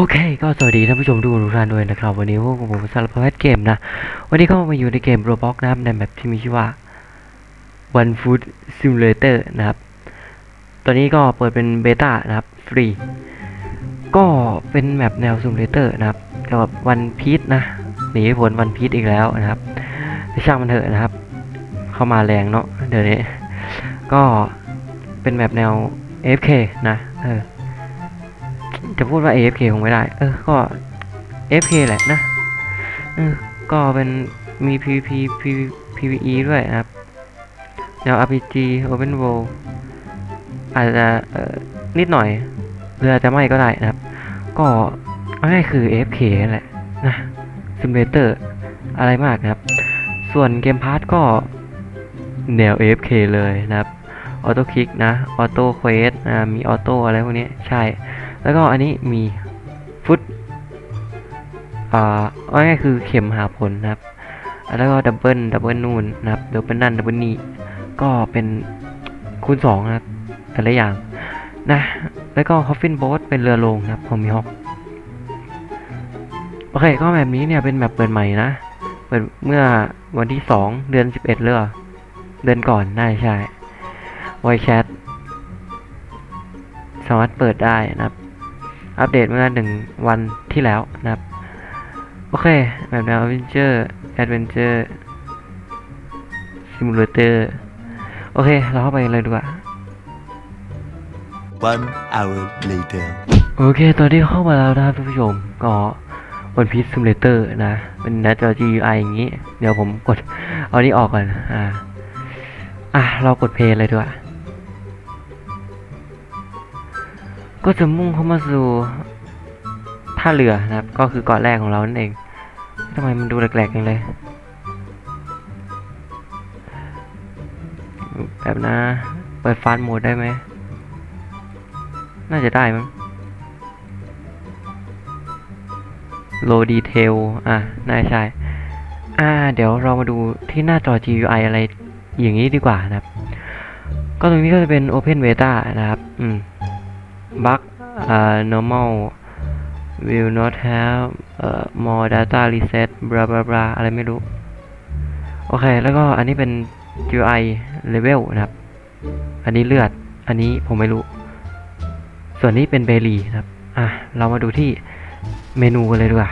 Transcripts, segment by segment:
โอเค ก็สวัสดีท่านผู้ชมทุกคนทุกท่านด้วยนะครับ วันนี้พวกผมสารพัดเกมนะ วันนี้ก็มาอยู่ในเกม Roblox นะครับในแบบที่มีชื่อว่า One Food Simulator นะครับ ตอนนี้ก็เปิดเป็นเบต้านะครับ ฟรี ก็เป็นแมปแนว Simulator นะครับเกี่ยวกับวันพีชนะหนีผลวันพีชอีกแล้วนะครับช่างมันเถอะนะครับ เข้ามาแรงเนาะเดี๋ยวนี้ ก็เป็นแบบแนว Fk นะเออ จะพูดว่า AFK คงไม่ได้ เออ ก็ AFK แหละนะเออก็เป็นมี PVP PVE ด้วยนะครับ แนว RPG Open World อาจจะออนิดหน่อยหรืออาจจะไม่ก็ได้นะครับ ก็ง่ายคือ AFK แหละนะ Simulator อะไรมากนะครับ ส่วนเกมพาร์ทก็แนว AFK เลยนะครับ ออโต้คลิกนะ ออโต้เควสมีออโต้อะไรพวกนี้ใช่ แล้วก็อันนี้มีฟุตอ่าเอาง่ายคือเข็มหาผลนะครับ แล้วก็ดับเบิลดับเบิลนูนนะครับดับเบิลนั่นดับเบิลนี่ก็เป็นคูณสองนะครับแต่ละอย่างนะแล้วก็คอฟฟินโบ๊ทเป็นเรือลงนะครับของมีฮอกโอเคก็แบบนี้เนี่ยเป็นแบบเปิดใหม่นะเปิดเมื่อวันที่สองเดือนสิบเอ็ดเลยเหรอเดือนก่อนน่าจะใช่ไวแชทสามารถเปิดได้นะครับ อัปเดตเมื่อหนึ่งวันที่แล้วนะครับ โอเค แบบแนว Adventure Adventure Simulator โอเค เราเข้าไปเลยดีกว่า One hour later. โอเค ตอนที่เข้ามาแล้วนะครับท่านผู้ชม ก็วันพีซซิมูเลเตอร์นะเป็นหน้าจอ GUI อย่างนี้ เดี๋ยวผมกด เอานี้ออกก่อน อ่า อะ เรากดเพลย์เลยดีกว่า ก็จะมุ่งเข้ามาสู่ท่าเรือนะครับ ก็คือเกาะแรกของเรานั่นเองทำไมมันดูแหลกๆกันเลยแบบนะ เปิดฟาสต์โหมดได้ไหม น่าจะได้มั้ง low detail อะน่าใช่อ่า เดี๋ยวเรามาดูที่หน้าจอ GUI อะไรอย่างนี้ดีกว่านะครับ ก็ตรงนี้ก็จะเป็น Open Beta นะครับ อืม bug อ่า normal will not have เอ่อ more data reset blah blah blah อะไรไม่รู้ โอเค แล้วก็อันนี้เป็น GUI level นะครับ อันนี้เลือด อันนี้ผมไม่รู้ ส่วนนี้เป็นเบลีนะครับ อะ เรามาดูที่เมนูกันเลยดีกว่า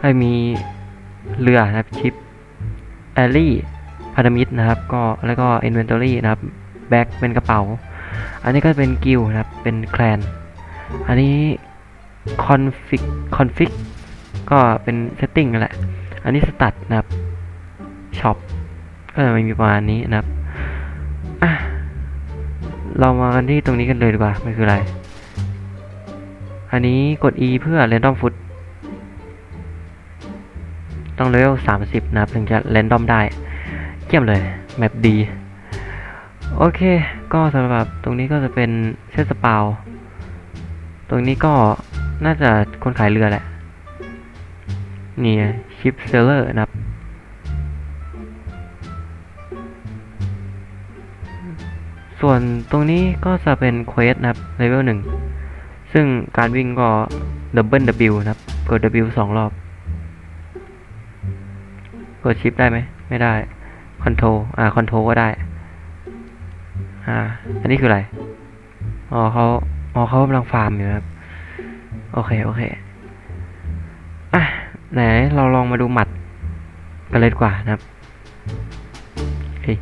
ให้มีเรือนะครับ ชิปแอลลี่พารามิดนะครับ ก็แล้วก็ Inventory นะครับ แบ็คเป็นกระเป๋า อันนี้ก็เป็นกิลนะครับ เป็นแคลน อันนี้คอนฟิกคอนฟิกก็เป็นเซตติ้งแหละ อันนี้สตัดนะครับช็อปก็จะมีประมาณนี้นะครับเรามากันที่ตรงนี้กันเลยดีกว่า มันคืออะไร อันนี้กด E เพื่อ Random Foot ต้องเลเวล30 นะครับ ถึงจะ Random ได้เยี่ยมเลย แมปดี โอเค ก็สำหรับตรงนี้ก็จะเป็นเซตสปาวตรงนี้ก็น่าจะคนขายเรือแหละ นี่ชิปเซลเลอร์นะครับ ส่วนตรงนี้ก็จะเป็นเควสนะครับเลเวลหนึ่งซึ่งการวิ่งก็ดับเบิล W นะครับ กด W สองรอบ กดชิปได้ไหม ไม่ได้ คอนโทรอ่า คอนโทรก็ได้ อ่า อันนี้คืออะไร อ๋อเขาอ๋อเขากำลังฟาร์มอยู่ครับ โอเค โอเค อะ ไหน เราลองมาดูหมัดกันเลยดีกว่านะครับเฮ้ย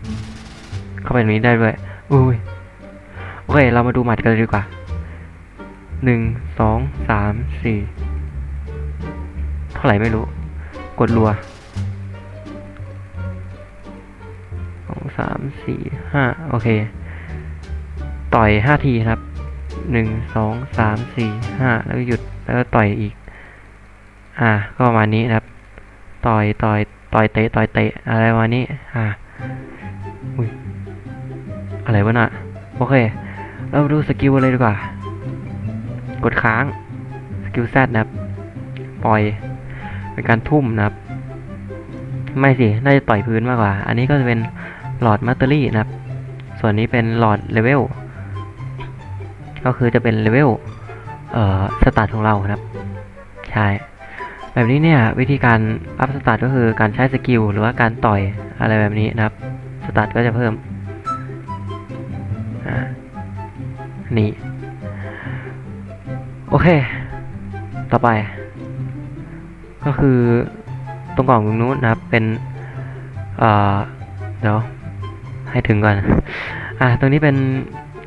เข้าไปตรงนี้ได้ด้วยอุ้ย โอเค เรามาดูหมัดกันเลยดีกว่า หนึ่ง สอง สาม สี่ เท่าไหร่ไม่รู้ กดรัวสองสามสี่ห้าโอเค ต่อยห้าทีครับหนึ่งสองสามสี่ห้าแล้วก็หยุดแล้วก็ต่อยอีก อ่า ก็ประมาณนี้นะครับ ต่อยต่อยต่อยเตะต่อยเตะอะไรประมาณนี้ อ่าอุ้ยอะไรวะน่ะโอเค เราดูสกิลเลยดีกว่า กดค้าง สกิลแซดนะครับ ปล่อย เป็นการทุ่มนะครับ ไม่สิ น่าจะต่อยพื้นมากกว่า อันนี้ก็จะเป็นหลอดมัตเตอรี่นะครับ ส่วนนี้เป็นหลอดเลเวล ก็คือจะเป็นเลเวลเอ่อสตาร์ทของเราครับ ใช่ แบบนี้เนี่ยวิธีการอัพสตาร์ทก็คือการใช้สกิลหรือว่าการต่อยอะไรแบบนี้นะครับสตาร์ทก็จะเพิ่มนี่โอเค ต่อไป ก็คือตรงกล่องตรงนู้นนะครับเป็นเอ่อเดี๋ยวให้ถึงก่อน อ่าตรงนี้เป็น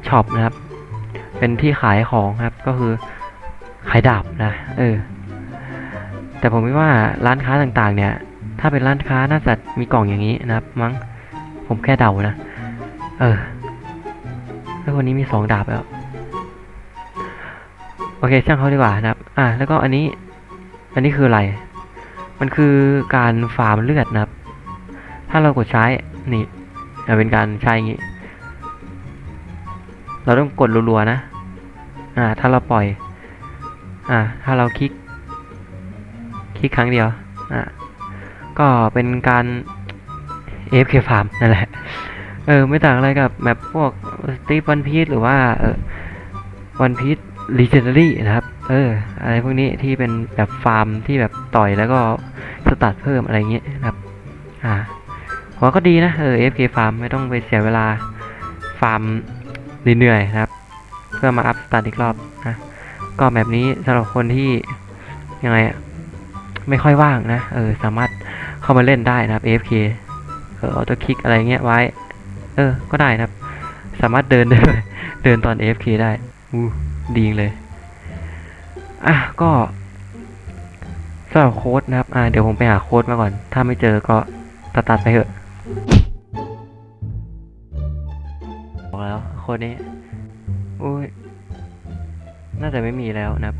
ช็อปนะครับ เป็นที่ขายของครับก็คือขายดาบนะ เออ แต่ผมว่าร้านค้าต่างๆ เนี่ย ถ้าเป็นร้านค้าน่าจะมีกล่องอย่างนี้นะครับ มั้งผมแค่เดานะ เออแล้วคนนี้มีสองดาบแล้ว โอเคช่างเขาดีกว่านะครับ อ่าแล้วก็อันนี้ อันนี้คืออะไร มันคือการฟาร์มเลือดนะครับ ถ้าเรากดใช้นี่อะเป็นการใช้อย่างงี้ เราต้องกดรัวๆนะ อ่า ถ้าเราปล่อย อ่า ถ้าเราคลิก คลิกครั้งเดียว อ่า ก็เป็นการ AFK farm นั่นแหละ เออ ไม่ต่างอะไรกับแมปพวกสตีฟวันพีซหรือว่าวันพีซรีเจน r รี่นะครับ เออ อะไรพวกนี้ที่เป็นแบบฟาร์มที่แบบต่อยแล้วก็สตาร์ทเพิ่มอะไรเงี้ยนะครับ อ่าหัวก็ดีนะ เออ AFK farm ไม่ต้องไปเสียเวลาฟาร์ม เหนื่อยๆครับ เพื่อมาอัพสตาร์อีกรอบนะก็แบบนี้สำหรับคนที่ยังไงอะไม่ค่อยว่างนะเออสามารถเข้ามาเล่นได้นะครับ AFK เออออโต้คลิกอะไรเงี้ยไว้ เออ ก็ได้นะครับ สามารถเดินได้ด้วยเดินตอน AFK ได้อู้ดีเลย อะก็สำหรับโค้ดนะครับ อ่า เดี๋ยวผมไปหาโค้ดมาก่อน ถ้าไม่เจอก็ตัดตัดไปเถอะ แล้วโค้ดนี้อุ้ยน่าจะไม่มีแล้วนะ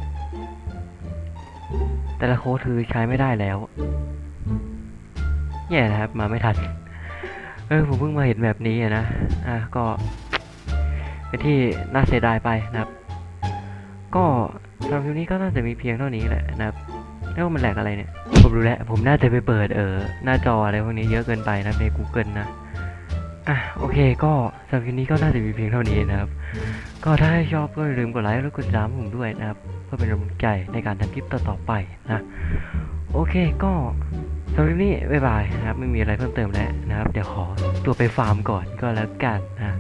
แต่ละโค้ดคือใช้ไม่ได้แล้วแย่นะครับ มาไม่ทัน เออ ผมเพิ่งมาเห็นแบบนี้นะ อะ ก็ เป็นที่น่าเสียดายไปนะครับ ก็สำหรับคลิปนี้ก็น่าจะมีเพียงเท่านี้แหละนะครับแล้วมันแหลกอะไรเนี่ย ผมรู้แล้ว ผมน่าจะไปเปิดเออหน้าจออะไรพวกนี้เยอะเกินไปนะใน Google นะ อะโอเคก็สำหรับคลิปนี้ก็น่าจะมีเพียงเท่านี้นะครับ ก็ถ้าชอบก็อย่าลืมกดไลค์และกดติดตามผมด้วยนะครับ เพื่อเป็นกำลังใจในการทำคลิปต่อๆไปนะโอเคก็สำหรับคลิปนี้บ๊ายบายนะครับไม่มีอะไรเพิ่มเติมแล้วนะครับ เดี๋ยวขอตัวไปฟาร์มก่อนก็แล้วกันนะ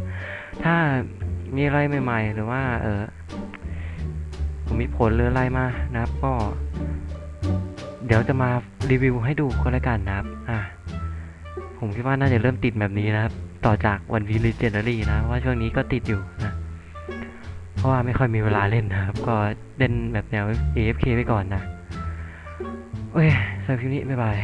ถ้ามีอะไรใหม่ๆ หรือว่าเออผมมีผลหรืออะไรมานะครับ ก็ เดี๋ยวจะมารีวิวให้ดูก็แล้วกันนะครับ อะผมคิดว่าน่าจะเริ่มติดแบบนี้นะครับ ต่อจากวันวีลิเจนเนอรี่นะว่าช่วงนี้ก็ติดอยู่นะ เพราะว่าไม่ค่อยมีเวลาเล่นนะครับ ก็เล่นแบบแนว AFK ไปก่อนนะ โอเคสำหรับคลิปนี้ บ๊ายบาย